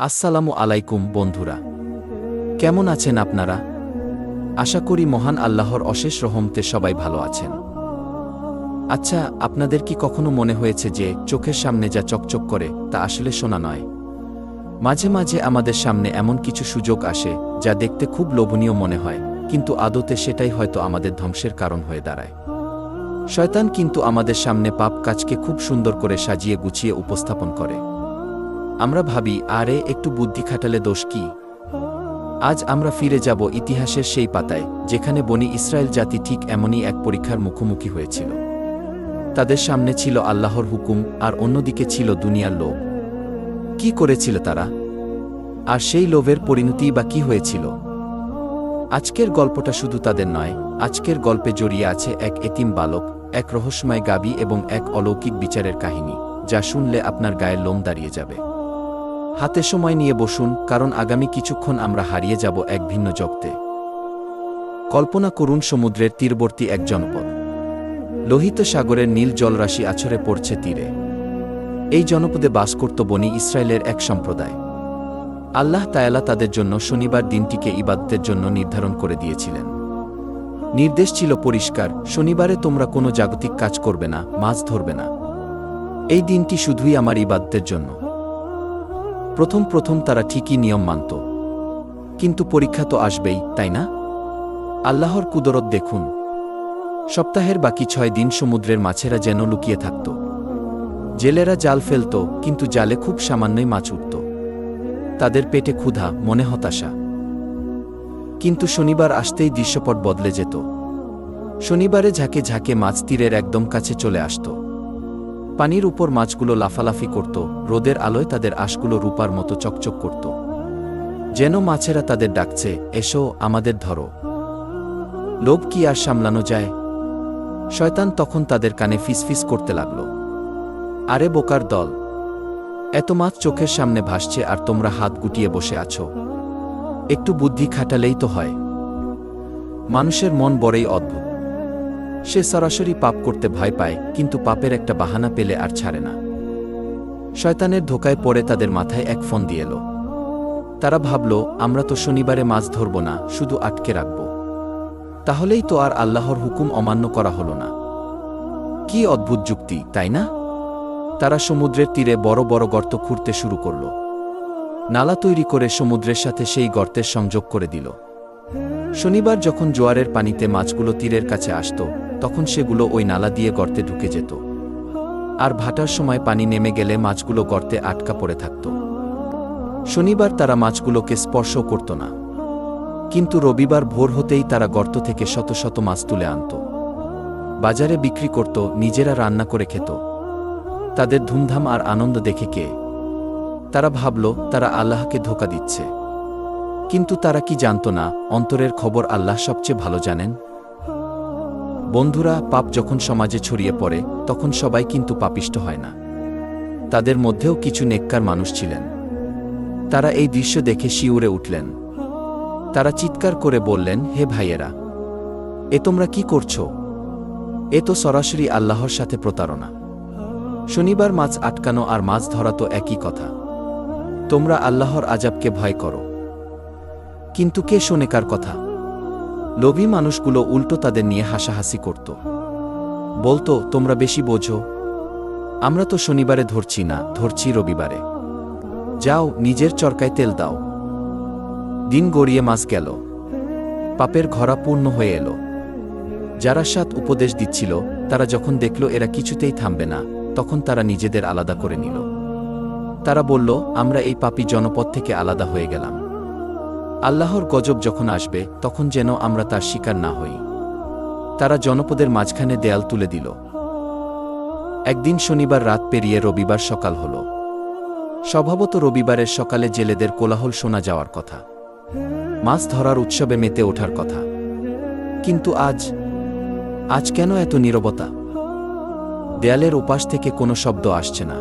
আসসালামু আলাইকুম, বন্ধুরা। কেমন আছেন আপনারা? আশা করি মহান আল্লাহর অশেষ রহমতে সবাই ভালো আছেন। আচ্ছা আপনাদের কি কখনো মনে হয়েছে যে চোখের সামনে যা চকচক করে তা আসলে শোনা নয়? মাঝে মাঝে আমাদের সামনে এমন কিছু সুযোগ আসে যা দেখতে খুব লোভনীয় মনে হয়, কিন্তু আদতে সেটাই হয়তো আমাদের ধ্বংসের কারণ হয়ে দাঁড়ায়। শয়তান কিন্তু আমাদের সামনে পাপ কাজকে খুব সুন্দর করে সাজিয়ে গুছিয়ে উপস্থাপন করে। আমরা ভাবি, আরে, একটু বুদ্ধি খাটালে দোষ কি? আজ আমরা ফিরে যাব ইতিহাসের সেই পাতায়, যেখানে বনি ইসরায়েল জাতি ঠিক এমনই এক পরীক্ষার মুখোমুখি হয়েছিল। তাদের সামনে ছিল আল্লাহর হুকুম, আর অন্যদিকে ছিল দুনিয়ার লোভ। কি করেছিল তারা? আর সেই লোভের পরিণতি বা কি হয়েছিল? আজকের গল্পটা শুধু তাদের নয়, আজকের গল্পে জড়িয়ে আছে এক এতিম বালক, এক রহস্যময় গাবি এবং এক অলৌকিক বিচারের কাহিনী, যা শুনলে আপনার গায়ের লোম দাঁড়িয়ে যাবে। হাতে সময় নিয়ে বসুন, কারণ আগামী কিছুক্ষণ আমরা হারিয়ে যাব এক ভিন্ন জগতে। কল্পনা করুন সমুদ্রের তীরবর্তী এক জনপদ। লোহিত সাগরের নীল জলরাশি আছড়ে পড়ছে তীরে। এই জনপদে বাস করত বনি ইসরায়েলের এক সম্প্রদায়। আল্লাহ তায়ালা তাদের জন্য শনিবার দিনটিকে ইবাদতের জন্য নির্ধারণ করে দিয়েছিলেন। নির্দেশ ছিল পরিষ্কার, শনিবারে তোমরা কোনো জাগতিক কাজ করবে না, মাছ ধরবে না। এই দিনটি শুধুই আমার ইবাদতের জন্য। প্রথম প্রথম তারা ঠিকই নিয়ম মানত। কিন্তু পরীক্ষা তো আসবেই, তাই না? আল্লাহর কুদরত দেখুন। সপ্তাহের বাকি ছয় দিন সমুদ্রের মাছেরা যেন লুকিয়ে থাকত। জেলেরা জাল ফেলত, কিন্তু জালে খুব সামান্যই মাছ উঠত। তাদের পেটে ক্ষুধা, মনে হতাশা। কিন্তু শনিবার আসতেই দৃশ্যপট বদলে যেত। শনিবারে ঝাঁকে ঝাঁকে মাছ তীরের একদম কাছে চলে আসত। পানির উপর মাছগুলো লাফালাফি করত, রোদের আলোয় তাদের আশগুলো রূপার মতো চকচক করত। যেন মাছেরা তাদের ডাকছে, এসো, আমাদের ধরো। লোভ কি আর সামলানো যায়? শয়তান তখন তাদের কানে ফিসফিস করতে লাগল। আরে বোকার দল, এত মাছ চোখের সামনে ভাসছে আর তোমরা হাত গুটিয়ে বসে আছো। একটু বুদ্ধি খাটালেই তো হয়। মানুষের মন বড়ই অদ্ভুত। সে সরাসরি পাপ করতে ভয় পায়, কিন্তু পাপের একটা বাহানা পেলে আর ছাড়ে না। শয়তানের ধোকায় পড়ে তাদের মাথায় এক ফোন দিয়ে এলো। তারা ভাবল, আমরা তো শনিবারে মাছ ধরব না, শুধু আটকে রাখব। তাহলেই তো আর আল্লাহর হুকুম অমান্য করা হল না। কি অদ্ভুত যুক্তি, তাই না? তারা সমুদ্রের তীরে বড় বড় গর্ত খুঁড়তে শুরু করল। নালা তৈরি করে সমুদ্রের সাথে সেই গর্তের সংযোগ করে দিল। শনিবার যখন জোয়ারের পানিতে মাছগুলো তীরের কাছে আসত তখন সেগুলো ওই নালা দিয়ে গর্তে ঢুকে যেত। আর ভাটার সময় পানি নেমে গেলে মাছগুলো গর্তে আটকা পড়ে থাকত। শনিবার তারা মাছগুলোকে স্পর্শ করত না। কিন্তু রবিবার ভোর হতেই তারা গর্ত থেকে শত শত মাছ তুলে আনত। বাজারে বিক্রি করত, নিজেরা রান্না করে খেত। তাদের ধুমধাম আর আনন্দ দেখে কে? তারা ভাবল, তারা আল্লাহকে ধোকা দিচ্ছে। কিন্তু তারা কি জানত না, অন্তরের খবর আল্লাহ সবচেয়ে ভালো জানেন? বন্ধুরা, পাপ যখন সমাজে ছড়িয়ে পড়ে, তখন সবাই কিন্তু পাপিষ্ট হয় না। তাদের মধ্যেও কিছু নেককার মানুষ ছিলেন। তারা এই দৃশ্য দেখে শিউরে উঠলেন। তারা চিৎকার করে বললেন, হে ভাইয়েরা, এ তোমরা কি করছ? এ তো সরাসরি আল্লাহর সাথে প্রতারণা। শনিবার মাছ আটকানো আর মাছ ধরা তো একই কথা। তোমরা আল্লাহর আজাবকে ভয় করো। কিন্তু কে শোনে কার কথা? লোভী মানুষগুলো উল্টো তাদের নিয়ে হাসাহাসি করত। বলতো, তোমরা বেশি বোঝো। আমরা তো শনিবারে ধরছি না, ধরছি রবিবারে। যাও, নিজের চরকায় তেল দাও। দিন গড়িয়ে মাস গেল। পাপের ঘরা পূর্ণ হয়ে এলো। যারা সাত উপদেশ দিচ্ছিল, তারা যখন দেখল এরা কিছুতেই থামবে না, তখন তারা নিজেদের আলাদা করে নিল। তারা বলল, আমরা এই পাপী জনপদ থেকে আলাদা হয়ে গেলাম। আল্লাহর গজব যখন আসবে, তখন যেন আমরা তার শিকার না হই। তারা জনপদের মাঝখানে দেয়াল তুলে দিল। একদিন শনিবার রাত পেরিয়ে রবিবার সকাল হল। স্বভাবত রবিবারের সকালে জেলেদের কোলাহল শোনা যাওয়ার কথা। মাছ ধরার উৎসবে মেতে ওঠার কথা। কিন্তু আজ আজ কেন এত নীরবতা? দেয়ালের উপাস থেকে কোনো শব্দ আসছে না।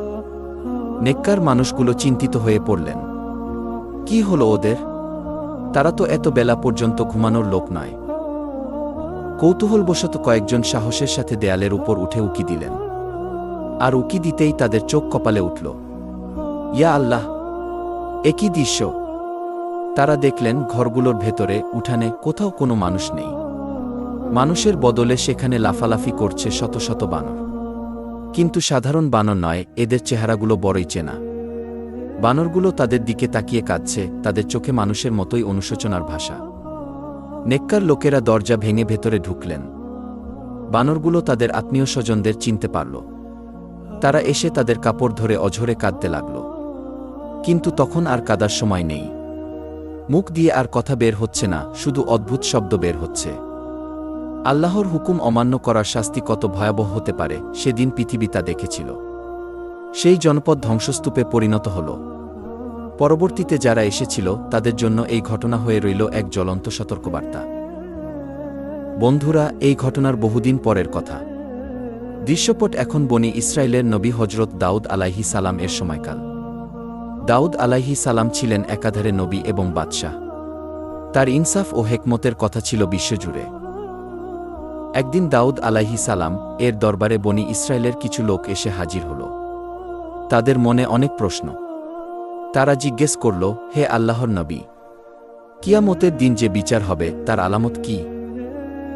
নেককার মানুষগুলো চিন্তিত হয়ে পড়লেন। কি হলো ওদের? তারা তো এত বেলা পর্যন্ত ঘুমানোর লোক নয়। কৌতূহলবশত কয়েকজন সাহসের সাথে দেয়ালের উপর উঠে উকি দিলেন। আর উকি দিতেই তাদের চোখ কপালে উঠল। ইয়া আল্লাহ একই দৃশ্য? তারা দেখলেন ঘরগুলোর ভেতরে উঠানে কোথাও কোনো মানুষ নেই। মানুষের বদলে সেখানে লাফালাফি করছে শত শত বানর। কিন্তু সাধারণ বানর নয়, এদের চেহারাগুলো বড়ই চেনা। বানরগুলো তাদের দিকে তাকিয়ে কাঁদছে, তাদের চোখে মানুষের মতোই অনুশোচনার ভাষা। নেককার লোকেরা দরজা ভেঙে ভেতরে ঢুকলেন। বানরগুলো তাদের আত্মীয় স্বজনদের চিনতে পারল। তারা এসে তাদের কাপড় ধরে অঝরে কাঁদতে লাগল। কিন্তু তখন আর কাদার সময় নেই। মুখ দিয়ে আর কথা বের হচ্ছে না, শুধু অদ্ভুত শব্দ বের হচ্ছে। আল্লাহর হুকুম অমান্য করার শাস্তি কত ভয়াবহ হতে পারে, সেদিন পৃথিবী তা দেখেছিল। সেই জনপদ ধ্বংসস্তূপে পরিণত হল। পরবর্তীতে যারা এসেছিল, তাদের জন্য এই ঘটনা হয়ে রইল এক জ্বলন্ত সতর্কবার্তা। বন্ধুরা, এই ঘটনার বহুদিন পরের কথা। দৃশ্যপট এখন বনি ইসরায়েলের নবী হজরত দাউদ আলাইহি সালাম এর সময়কাল। দাউদ আলাইহি সালাম ছিলেন একাধারে নবী এবং বাদশাহ। তার ইনসাফ ও হেকমতের কথা ছিল বিশ্বজুড়ে। একদিন দাউদ আলাইহি সালাম এর দরবারে বনি ইসরায়েলের কিছু লোক এসে হাজির হল। তাদের মনে অনেক প্রশ্ন। তারা জিজ্ঞেস করল, হে আল্লাহর নবী, কিয়ামতের দিন যে বিচার হবে, তার আলামত কি?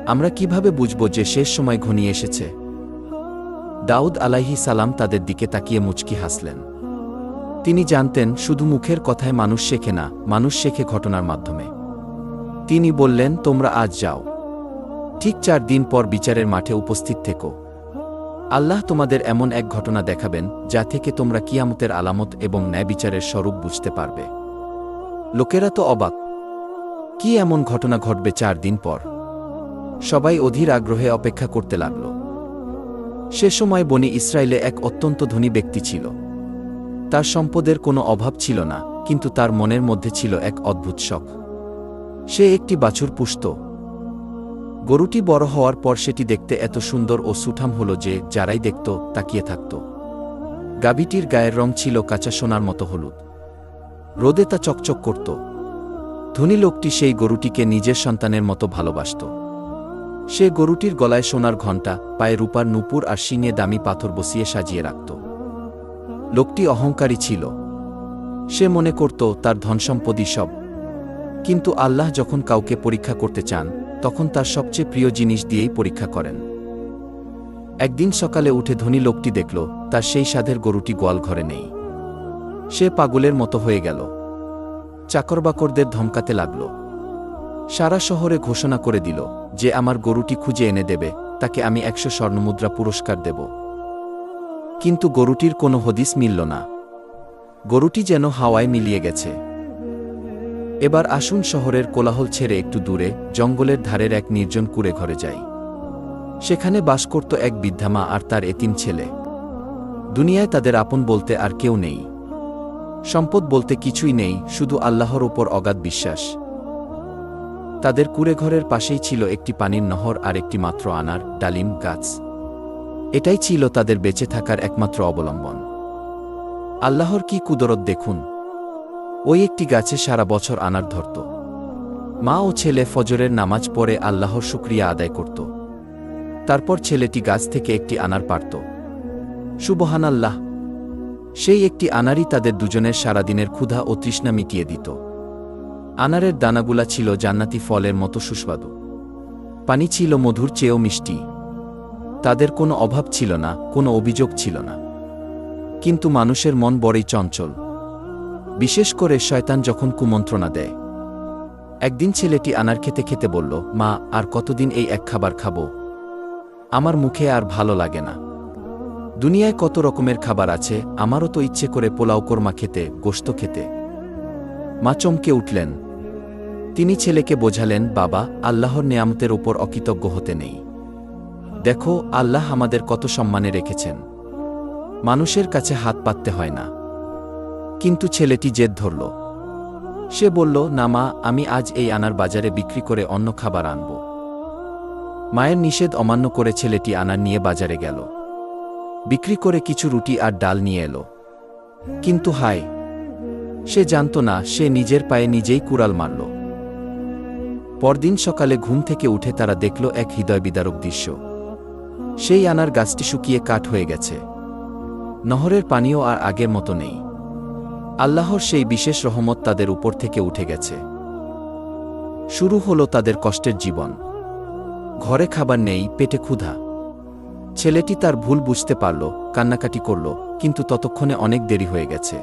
আমরা কীভাবে বুঝব যে শেষ সময় ঘনিয়ে এসেছে? দাউদ আলাইহি সালাম তাদের দিকে তাকিয়ে মুচকি হাসলেন। তিনি জানতেন, শুধু মুখের কথায় মানুষ শেখে না, মানুষ শেখে ঘটনার মাধ্যমে। তিনি বললেন, তোমরা আজ যাও। ঠিক চার দিন পর বিচারের মাঠে উপস্থিত থেকো। আল্লাহ তোমাদের এমন এক ঘটনা দেখাবেন, যা থেকে তোমরা কিয়ামতের আলামত এবং ন্যায় বিচারের স্বরূপ বুঝতে পারবে। লোকেরা তো অবাক। কি এমন ঘটনা ঘটবে চার দিন পর? সবাই অধীর আগ্রহে অপেক্ষা করতে লাগল। সে সময় বনি ইসরায়েলে এক অত্যন্ত ধনী ব্যক্তি ছিল। তার সম্পদের কোনো অভাব ছিল না, কিন্তু তার মনের মধ্যে ছিল এক অদ্ভুত শখ। সে একটি বাছুর পুষত গরুটি বড় হওয়ার পর সেটি দেখতে এত সুন্দর ও সুঠাম হল যে যারাই দেখত তাকিয়ে থাকত। গাভীটির গায়ের রং ছিল কাঁচা সোনার মতো হলুদ। রোদে তা চকচক করত। ধনী লোকটি সেই গরুটিকে নিজের সন্তানের মতো ভালোবাসত। সে গরুটির গলায় সোনার ঘণ্টা, পায়ে রূপার নুপুর আর শিঙে দামি পাথর বসিয়ে সাজিয়ে রাখত। লোকটি অহংকারী ছিল। সে মনে করত তার ধনসম্পদই সব। কিন্তু আল্লাহ যখন কাউকে পরীক্ষা করতে চান তখন তার সবচেয়ে প্রিয় জিনিস দিয়েই পরীক্ষা করেন। একদিন সকালে উঠে ধনী লোকটি দেখল, তার সেই সাধের গরুটি গোয়াল ঘরে নেই। সে পাগলের মতো হয়ে গেল। চাকরবাকরদের ধমকাতে লাগল। সারা শহরে ঘোষণা করে দিল যে আমার গরুটি খুঁজে এনে দেবে, তাকে আমি একশো স্বর্ণমুদ্রা পুরস্কার দেব। কিন্তু গরুটির কোনো হদিস মিলল না। গরুটি যেন হাওয়ায় মিলিয়ে গেছে। এবার আসুন শহরের কোলাহল ছেড়ে একটু দূরে, জঙ্গলের ধারের এক নির্জন কুড়ে ঘরে যাই। সেখানে বাস করত এক বৃদ্ধামা আর তার এতিম ছেলে। দুনিয়ায় তাদের আপন বলতে আর কেউ নেই। সম্পদ বলতে কিছুই নেই, শুধু আল্লাহর ওপর অগাধ বিশ্বাস। তাদের কুড়েঘরের পাশেই ছিল একটি পানির নহর আর একটি মাত্র আনার, ডালিম, গাছ। এটাই ছিল তাদের বেঁচে থাকার একমাত্র অবলম্বন। আল্লাহর কি কুদরত দেখুন ওই একটি গাছে সারা বছর আনার ধরত। মা ও ছেলে ফজরের নামাজ পড়ে আল্লাহর শুক্রিয়া আদায় করত। তারপর ছেলেটি গাছ থেকে একটি আনার পারত। সুবহান আল্লাহ সেই একটি আনারই তাদের দুজনের সারাদিনের ক্ষুধা ও তৃষ্ণা মিটিয়ে দিত। আনারের দানাগুলা ছিল জান্নাতি ফলের মতো সুস্বাদু। পানি ছিল মধুর চেয়েও মিষ্টি। তাদের কোনো অভাব ছিল না, কোনো অভিযোগ ছিল না। কিন্তু মানুষের মন বড়ই চঞ্চল। বিশেষ করে শয়তান যখন কুমন্ত্রণা দেয়। একদিন ছেলেটি আনার খেতে খেতে বলল, মা, আর কতদিন এই এক খাবার খাব? আমার মুখে আর ভালো লাগে না। দুনিয়ায় কত রকমের খাবার আছে, আমারও তো ইচ্ছে করে পোলাও কোরমা খেতে গোস্ত খেতে। মা চমকে উঠলেন। তিনি ছেলেকে বোঝালেন, বাবা, আল্লাহর নেয়ামতের ওপর অকৃতজ্ঞ হতে নেই। দেখো, আল্লাহ আমাদের কত সম্মানে রেখেছেন। মানুষের কাছে হাত পাততে হয় না। কিন্তু ছেলেটি জেদ ধরল। সে বলল, না মা, আমি আজ এই আনার বাজারে বিক্রি করে অন্য খাবার আনব। মায়ের নিষেধ অমান্য করে ছেলেটি আনার নিয়ে বাজারে গেল। বিক্রি করে কিছু রুটি আর ডাল নিয়ে এলো। কিন্তু হায়, সে জানত না, সে নিজের পায়ে নিজেই কুড়াল মারল। পরদিন সকালে ঘুম থেকে উঠে তারা দেখল এক হৃদয় বিদারক দৃশ্য। সেই আনার গাছটি শুকিয়ে কাঠ হয়ে গেছে। নহরের পানিও আর আগের মতো নেই। আল্লাহর সেই বিশেষ রহমত তাদের উপর থেকে উঠে গেছে। শুরু হলো তাদের কষ্টের জীবন। ঘরে খাবার নেই, পেটে ক্ষুধা। ছেলেটি তার ভুল বুঝতে পারল, কান্নাকাটি করল, কিন্তু ততক্ষণে অনেক দেরি হয়ে গেছে।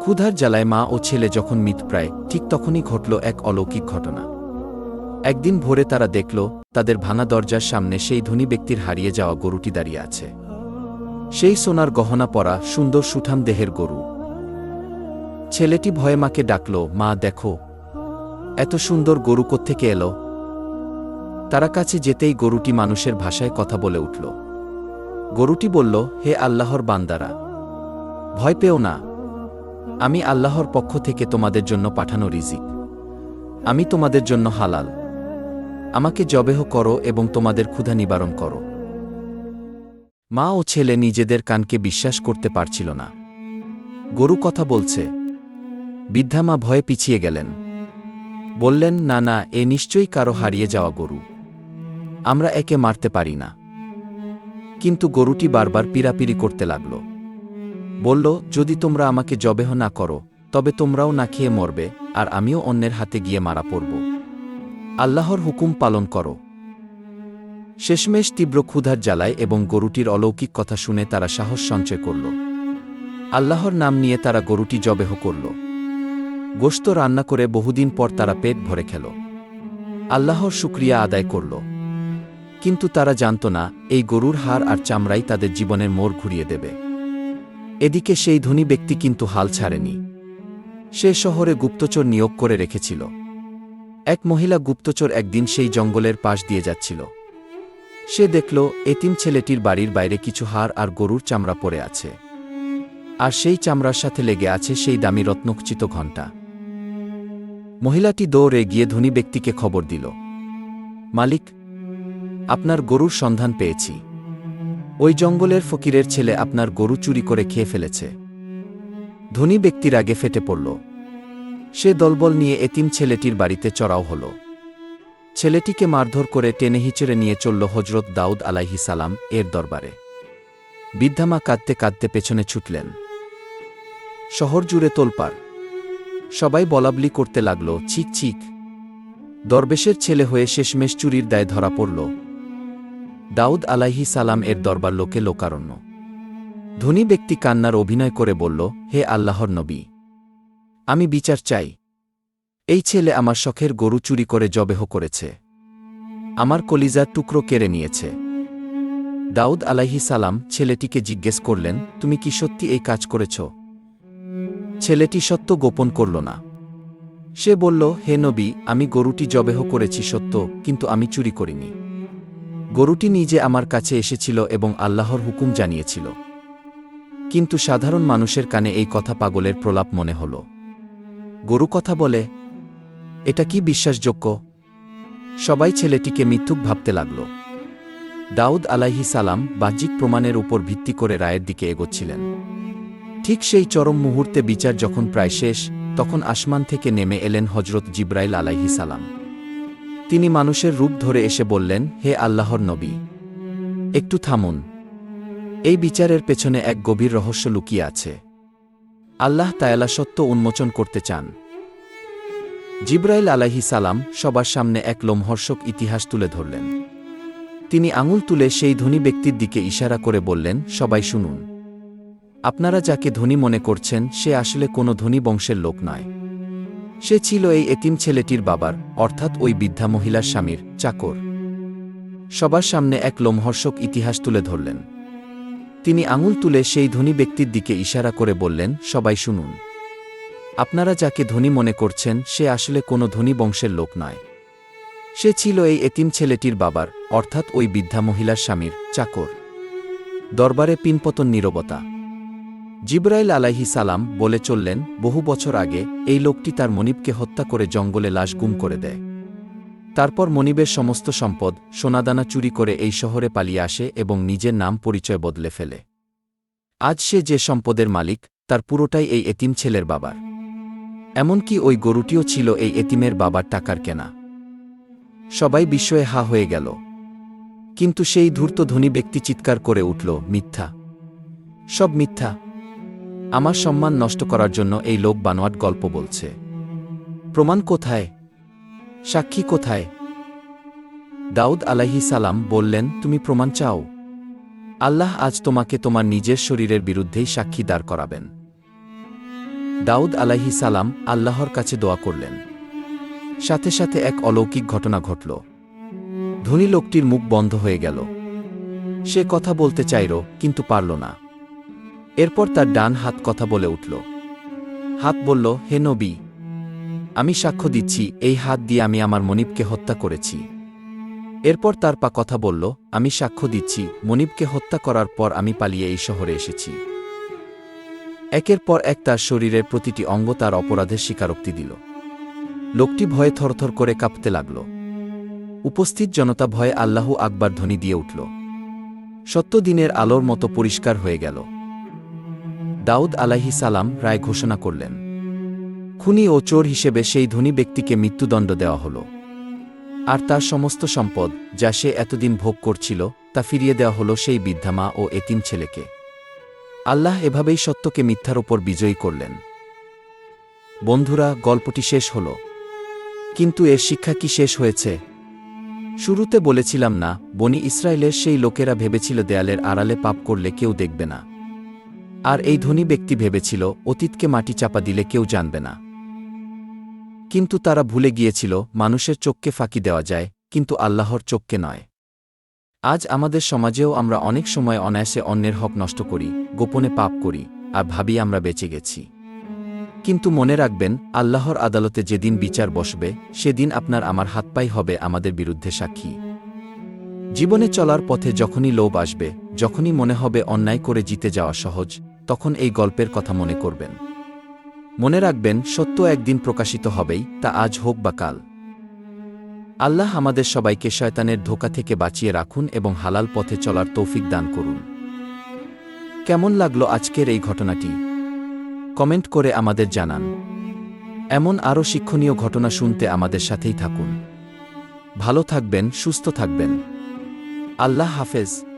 ক্ষুধার জ্বালায় মা ও ছেলে যখন মিতপ্রায়, ঠিক তখনই ঘটল এক অলৌকিক ঘটনা। একদিন ভোরে তারা দেখল, তাদের ভাঙা দরজার সামনে সেই ধনী ব্যক্তির হারিয়ে যাওয়া গরুটি দাঁড়িয়ে আছে। সেই সোনার গহনা পরা সুন্দর সুঠাম দেহের গরু। ছেলেটি ভয়ে মাকে ডাকল, মা, দেখো, এত সুন্দর গরু কোত্থেকে এলো? তারা কাছে যেতেই গরুটি মানুষের ভাষায় কথা বলে উঠল। গরুটি বলল, হে আল্লাহর বান্দারা, ভয় পেও না। আমি আল্লাহর পক্ষ থেকে তোমাদের জন্য পাঠানো রিজিক। আমি তোমাদের জন্য হালাল। আমাকে জবেহ করো এবং তোমাদের ক্ষুধা নিবারণ করো। মা ও ছেলে নিজেদের কানকে বিশ্বাস করতে পারছিল না। গরু কথা বলছে বৃদ্ধা মা ভয়ে পিছিয়ে গেলেন। বললেন, না না, এ নিশ্চয়ই কারও হারিয়ে যাওয়া গরু। আমরা একে মারতে পারি না। কিন্তু গরুটি বারবার পিরাপিরি করতে লাগল। বলল, যদি তোমরা আমাকে জবেহ না করো, তবে তোমরাও না খেয়ে মরবে, আর আমিও অন্যের হাতে গিয়ে মারা পড়ব। আল্লাহর হুকুম পালন করো। শেষমেশ তীব্র ক্ষুধার জ্বালায় এবং গরুটির অলৌকিক কথা শুনে তারা সাহস সঞ্চয় করল। আল্লাহর নাম নিয়ে তারা গরুটি জবেহ করল। গোশত রান্না করে বহুদিন পর তারা পেট ভরে খেল। আল্লাহর শুক্রিয়া আদায় করল। কিন্তু তারা জানত না, এই গরুর হার আর চামড়াই তাদের জীবনের মোড় ঘুরিয়ে দেবে। এদিকে সেই ধনী ব্যক্তি কিন্তু হাল ছাড়েনি। সে শহরে গুপ্তচর নিয়োগ করে রেখেছিল। এক মহিলা গুপ্তচর একদিন সেই জঙ্গলের পাশ দিয়ে যাচ্ছিল। সে দেখল, এতিম ছেলেটির বাড়ির বাইরে কিছু হাড় আর গরুর চামড়া পড়ে আছে। আর সেই চামড়ার সাথে লেগে আছে সেই দামি রত্নখচিত ঘণ্টা। মহিলাটি দৌড়ে গিয়ে ধনী ব্যক্তিকে খবর দিল, মালিক, আপনার গরুর সন্ধান পেয়েছি। ওই জঙ্গলের ফকিরের ছেলে আপনার গরু চুরি করে খেয়ে ফেলেছে ধনী ব্যক্তির আগে ফেটে পড়ল। সে দলবল নিয়ে এতিম ছেলেটির বাড়িতে চড়াও হল। ছেলেটিকে মারধর করে টেনে হিচড়ে নিয়ে চলল হজরত দাউদ আলাইহি সালাম এর দরবারে। বৃদ্ধামা কাঁদতে কাঁদতে পেছনে ছুটলেন। শহর জুড়ে তোলপাড়। সবাই বলাবলি করতে লাগল চিক চিক দরবেশের ছেলে হয়ে শেষমেশ চুরির দায় ধরা পড়ল। দাউদ আলাইহি সালাম এর দরবার লোকে লোকারণ্য। ধনী ব্যক্তি কান্নার অভিনয় করে বলল, হে আল্লাহর নবী, আমি বিচার চাই। এই ছেলে আমার শখের গরু চুরি করে জবেহ করেছে। আমার কলিজার টুকরো কেড়ে নিয়েছে। দাউদ আলাইহি সালাম ছেলেটিকে জিজ্ঞেস করলেন, তুমি কি সত্যি এই কাজ করেছ? ছেলেটি সত্য গোপন করল না। সে বলল, হে নবী, আমি গরুটি জবেহ করেছি সত্য, কিন্তু আমি চুরি করিনি। গরুটি নিজে আমার কাছে এসেছিল এবং আল্লাহর হুকুম জানিয়েছিল। কিন্তু সাধারণ মানুষের কানে এই কথা পাগলের প্রলাপ মনে হল। গরু কথা বলে, এটা কি বিশ্বাসযোগ্য? সবাই ছেলেটিকে মিথ্যুক ভাবতে লাগল। দাউদ আলাইহি সালাম বাহ্যিক প্রমাণের উপর ভিত্তি করে রায়ের দিকে এগোচ্ছিলেন। ঠিক সেই চরম মুহূর্তে বিচার যখন প্রায় শেষ, তখন আসমান থেকে নেমে এলেন হজরত জিব্রাইল সালাম। তিনি মানুষের রূপ ধরে এসে বললেন, হে আল্লাহর নবী, একটু থামুন। এই বিচারের পেছনে এক গভীর রহস্য লুকিয়ে আছে। আল্লাহ তায়ালা সত্য উন্মোচন করতে চান। জিব্রাইল আলাইহি সালাম সবার সামনে এক লোমহর্ষক ইতিহাস তুলে ধরলেন। তিনি আঙুল তুলে সেই ধনী ব্যক্তির দিকে ইশারা করে বললেন, সবাই শুনুন। আপনারা যাকে ধনী মনে করছেন, সে আসলে কোনো ধনী বংশের লোক নয়। সে ছিল এই এতিম ছেলেটির বাবার, অর্থাৎ ওই বৃদ্ধা মহিলার স্বামীর, চাকর। সবার সামনে এক লোমহর্ষক ইতিহাস তুলে ধরলেন। তিনি আঙুল তুলে সেই ধনী ব্যক্তির দিকে ইশারা করে বললেন, সবাই শুনুন। আপনারা যাকে ধনী মনে করছেন, সে আসলে কোনো ধনী বংশের লোক নয়। সে ছিল এই এতিম ছেলেটির বাবার, অর্থাৎ ওই বৃদ্ধা মহিলার স্বামীর, চাকর। দরবারে পিনপতন নীরবতা। জিব্রাইল আলাইহি সালাম বলে চললেন, বহু বছর আগে এই লোকটি তার মনিবকে হত্যা করে জঙ্গলে লাশ গুম করে দেয়। তারপর মনিবের সমস্ত সম্পদ, সোনাদানা চুরি করে এই শহরে পালিয়ে আসে এবং নিজের নাম পরিচয় বদলে ফেলে। আজ সে যে সম্পদের মালিক, তার পুরোটাই এই এতিম ছেলের বাবার। এমনকি ওই গরুটিও ছিল এই এতিমের বাবার টাকার কেনা। সবাই বিস্ময়ে হা হয়ে গেল। কিন্তু সেই ধূর্ত ধনী ব্যক্তি চিৎকার করে উঠল, মিথ্যা। সব মিথ্যা। আমার সম্মান নষ্ট করার জন্য এই লোক বানোয়াট গল্প বলছে। প্রমাণ কোথায়? সাক্ষী কোথায়? দাউদ আলাহি সালাম বললেন, তুমি প্রমাণ চাও? আল্লাহ আজ তোমাকে তোমার নিজের শরীরের বিরুদ্ধেই সাক্ষী দাঁড় করাবেন। দাউদ আলাহি সালাম আল্লাহর কাছে দোয়া করলেন। সাথে সাথে এক অলৌকিক ঘটনা ঘটল। ধনী লোকটির মুখ বন্ধ হয়ে গেল। সে কথা বলতে চাইল, কিন্তু পারল না। এরপর তার ডান হাত কথা বলে উঠল। হাত বলল, হে নবী, আমি সাক্ষ্য দিচ্ছি, এই হাত দিয়ে আমি আমার মনিবকে হত্যা করেছি। এরপর তার পা কথা বলল, আমি সাক্ষ্য দিচ্ছি, মনিবকে হত্যা করার পর আমি পালিয়ে এই শহরে এসেছি। একের পর এক তার শরীরের প্রতিটি অঙ্গ তার অপরাধের স্বীকারোক্তি দিল। লোকটি ভয়ে থরথর করে কাঁপতে লাগল। উপস্থিত জনতা ভয়ে আল্লাহু আকবার ধ্বনি দিয়ে উঠল। সত্য দিনের আলোর মতো পরিষ্কার হয়ে গেল। দাউদ আলাহি সালাম রায় ঘোষণা করলেন। খুনি ও চোর হিসেবে সেই ধনী ব্যক্তিকে মৃত্যুদণ্ড দেওয়া হল। আর তার সমস্ত সম্পদ যা সে এতদিন ভোগ করছিল, তা ফিরিয়ে দেওয়া হল সেই বৃদ্ধামা ও এতিম ছেলেকে। আল্লাহ এভাবেই সত্যকে মিথ্যার ওপর বিজয়ী করলেন। বন্ধুরা, গল্পটি শেষ হল। কিন্তু এর শিক্ষা কি শেষ হয়েছে? শুরুতে বলেছিলাম না, বনি ইসরায়েলের সেই লোকেরা ভেবেছিল দেয়ালের আড়ালে পাপ করলে কেউ দেখবে না। আর এই ধনী ব্যক্তি ভেবেছিল, অতীতকে মাটি চাপা দিলে কেউ জানবে না। কিন্তু তারা ভুলে গিয়েছিল, মানুষের চোখকে ফাঁকি দেওয়া যায়, কিন্তু আল্লাহর চোখকে নয়। আজ আমাদের সমাজেও আমরা অনেক সময় অনায়াসে অন্যের হক নষ্ট করি, গোপনে পাপ করি, আর ভাবি আমরা বেঁচে গেছি। কিন্তু মনে রাখবেন, আল্লাহর আদালতে যেদিন বিচার বসবে, সেদিন আপনার আমার হাতপাই হবে আমাদের বিরুদ্ধে সাক্ষী। জীবনে চলার পথে যখনই লোভ আসবে, যখনই মনে হবে অন্যায় করে জিতে যাওয়া সহজ তখন এই গল্পের কথা মনে করবেন। মনে রাখবেন, সত্য একদিন প্রকাশিত হবেই, তা আজ হোক বা কাল। আল্লাহ আমাদের সবাইকে শয়তানের ধোকা থেকে বাঁচিয়ে রাখুন এবং হালাল পথে চলার তৌফিক দান করুন। কেমন লাগল আজকের এই ঘটনাটি? কমেন্ট করে আমাদের জানান। এমন আরও শিক্ষণীয় ঘটনা শুনতে আমাদের সাথেই থাকুন। ভালো থাকবেন, সুস্থ থাকবেন। আল্লাহ হাফেজ।